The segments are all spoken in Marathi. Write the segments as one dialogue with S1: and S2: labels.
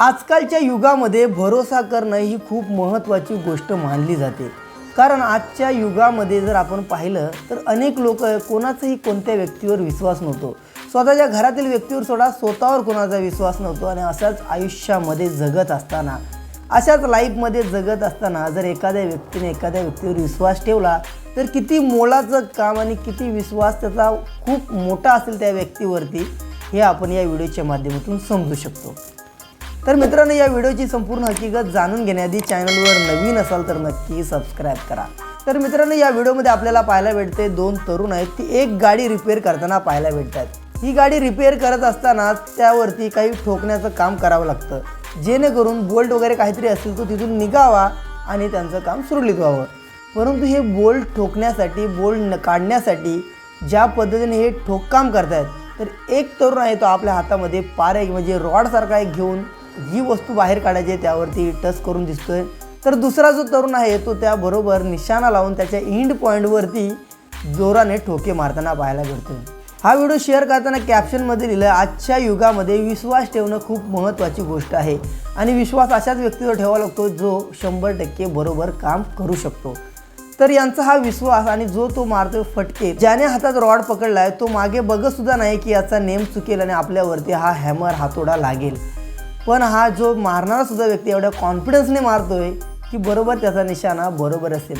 S1: आजकालच्या युगामध्ये भरोसा करणं ही खूप महत्त्वाची गोष्ट मानली जाते. कारण आजच्या युगामध्ये जर आपण पाहिलं तर अनेक लोक कोणाचाही कोणत्या व्यक्तीवर विश्वास नव्हतो. स्वतःच्या घरातील व्यक्तीवर सोडा स्वतःवर कोणाचा विश्वास नव्हतो आणि अशाच आयुष्यामध्ये जगत असताना. अशाच लाईफमध्ये जगत असताना जर एखाद्या व्यक्तीने एखाद्या व्यक्तीवर विश्वास ठेवला तर किती मोलाचं काम आणि किती विश्वास त्याचा खूप मोठा असेल त्या व्यक्तीवरती हे आपण या व्हिडिओच्या माध्यमातून समजू शकतो. तर मित्रांनो या व्हिडिओची संपूर्ण हकीकत जाणून घेण्याआधी चॅनलवर नवीन असाल तर नक्की सबस्क्राईब करा. तर मित्रांनो या व्हिडिओमध्ये आपल्याला पाहायला भेटते दोन तरुण आहेत. ती एक गाडी रिपेअर करताना पाहायला भेटतात. ही गाडी रिपेअर करत असताना त्यावरती काही ठोकण्याचं काम करावं लागतं. जेणेकरून बोल्ट वगैरे काहीतरी असेल तो तिथून निघावा आणि त्यांचं काम सुरळीत व्हावं. परंतु हे बोल्ट ठोकण्यासाठी बोल्ट न काढण्यासाठी ज्या पद्धतीने हे ठोककाम करतायत तर एक तरुण आहे तो आपल्या हातामध्ये पारे म्हणजे रॉडसारखा एक घेऊन जी वस्तू बाहेर काढायची आहे त्यावरती टच करून दिसतोय. तर दुसरा जो तरुण आहे तो त्याबरोबर निशाणा लावून त्याच्या इंड पॉईंटवरती जोराने ठोके मारताना पाहायला भेटतोय हा व्हिडिओ शेअर करताना कॅप्शनमध्ये लिहिलं आजच्या युगामध्ये विश्वास ठेवणं खूप महत्त्वाची गोष्ट आहे आणि विश्वास अशाच व्यक्तीवर ठेवावा लागतो जो शंभर टक्के बरोबर काम करू शकतो. तर यांचा हा विश्वास आणि जो तो मारतोय फटके ज्याने हातात रॉड पकडलाय तो मागे बघतसुद्धा नाही की याचा नेम चुकेल आणि आपल्यावरती हा हॅमर हातोडा लागेल. पण हा जो मारणारा सुद्धा व्यक्ती एवढ्या कॉन्फिडन्सने मारतोय की बरोबर त्याचा निशाणा बरोबर असेल.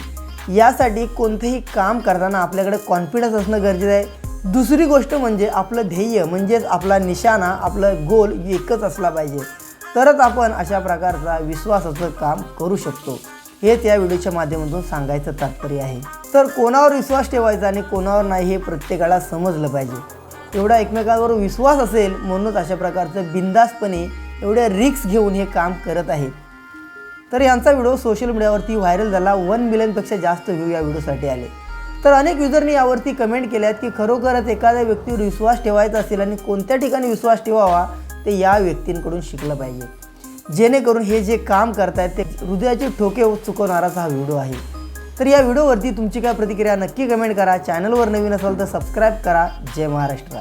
S1: यासाठी कोणतेही काम करताना आपल्याकडे कॉन्फिडन्स असणं गरजेचं आहे. दुसरी गोष्ट म्हणजे आपलं ध्येय म्हणजेच आपला निशाणा आपलं गोल एकच असला पाहिजे. तरच आपण अशा प्रकारचा विश्वासाचं काम करू शकतो. हेच या व्हिडिओच्या माध्यमातून सांगायचं तात्पर्य आहे. तर कोणावर विश्वास ठेवायचा आणि कोणावर नाही हे प्रत्येकाला समजलं पाहिजे. एवढा एकमेकांवर विश्वास असेल म्हणूनच अशा प्रकारचं बिंदासपणे एवढ्या रिक्स घेऊन हे काम करत आहेत तर यांचा व्हिडिओ सोशल मीडियावरती व्हायरल झाला. वन मिलियनपेक्षा जास्त व्ह्यू या व्हिडिओसाठी आले. तर अनेक युजरनी यावरती कमेंट केल्यात की खरोखरच एखाद्या व्यक्तीवर विश्वास ठेवायचा असेल आणि कोणत्या ठिकाणी विश्वास ठेवावा ते या व्यक्तींकडून शिकलं पाहिजे. जेणेकरून हे जे काम करतायत ते हृदयाचे ठोके चुकवणाराचा हा व्हिडिओ आहे. तर या व्हिडिओवरती तुमची काय प्रतिक्रिया नक्की कमेंट करा. चॅनलवर नवीन असाल तर सबस्क्राईब करा. जय महाराष्ट्र.